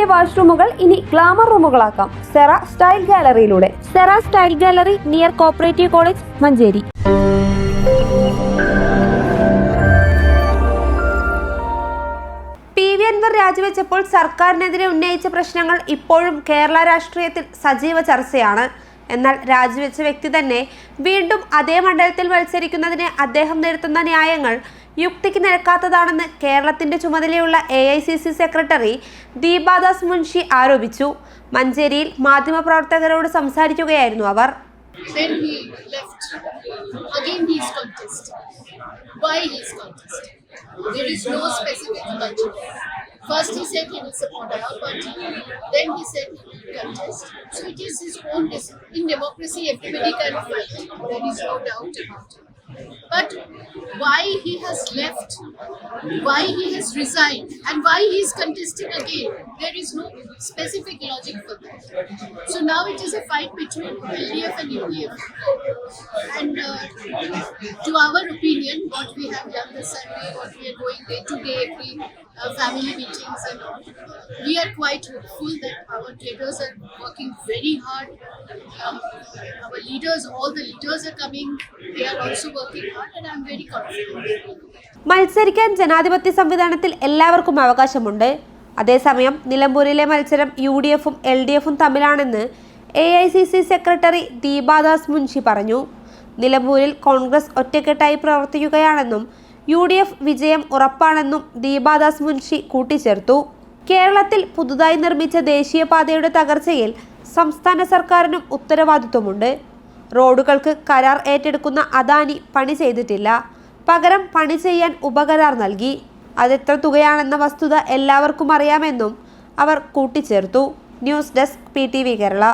വീടിന്റെ വാഷ്റൂമുകൾ ഇനി ഗ്ലാമർ റൂമുകളാക്കാം. Cera style ഗാലറിയിലൂടെ. Sera style gallery near cooperative college Manjeri. രാജിവെച്ചപ്പോൾ സർക്കാരിനെതിരെ ഉന്നയിച്ച പ്രശ്നങ്ങൾ ഇപ്പോഴും കേരള രാഷ്ട്രീയത്തിൽ സജീവ ചർച്ചയാണ്. എന്നാൽ രാജിവെച്ച വ്യക്തി തന്നെ വീണ്ടും അതേ മണ്ഡലത്തിൽ മത്സരിക്കുന്നതിന് അദ്ദേഹം നിരത്തുന്ന ന്യായങ്ങൾ യുക്തിക്ക് നിരക്കാത്തതാണെന്ന് കേരളത്തിന്റെ ചുമതലയുള്ള A I C C secretary Deepa Das Munshi ആരോപിച്ചു മഞ്ചേരിയിൽ മാധ്യമപ്രവർത്തകരോട് സംസാരിക്കുകയായിരുന്നു അവർ Then he left. Again, he is contesting. Why he is contesting? There is no specific budget. First, he said he will support our party. Then he said he will contest. So it is his own decision. In democracy, everybody can fight. There is no doubt about it. But why he has left, why he has resigned, and why he is contesting again, there is no specific logic for that. So now it is a fight between LDF and UDF. And uh, to our opinion, we are going day to day, every uh, family meetings and all, we are quite hopeful that our traders are working very hard. Um, our leaders, all the leaders are coming, they are also working hard, and I'm very confident. മത്സരിക്കാൻ ജനാധിപത്യ സംവിധാനത്തിൽ എല്ലാവർക്കും അവകാശമുണ്ട് അതേസമയം നിലമ്പൂരിലെ മത്സരം U D എഫും L D എഫും തമ്മിലാണെന്ന് A I C C secretary Deepa Das Munshi പറഞ്ഞു നിലമ്പൂരിൽ കോൺഗ്രസ് ഒറ്റക്കെട്ടായി പ്രവർത്തിക്കുകയാണെന്നും യു ഡി എഫ് വിജയം ഉറപ്പാണെന്നും ദീപാദാസ് മുൻഷി കൂട്ടിച്ചേർത്തു. കേരളത്തിൽ പുതുതായി നിർമ്മിച്ച ദേശീയപാതയുടെ തകർച്ചയിൽ സംസ്ഥാന സർക്കാരിനും ഉത്തരവാദിത്വമുണ്ട്. റോഡുകൾക്ക് കരാർ ഏറ്റെടുക്കുന്ന അദാനി പണി ചെയ്തിട്ടില്ല. പകരം പണി ചെയ്യാൻ ഉപകരാർ നൽകി. അതെത്ര തുകയാണെന്ന വസ്തുത എല്ലാവർക്കും അറിയാമെന്നും അവർ കൂട്ടിച്ചേർത്തു. News desk P Kerala.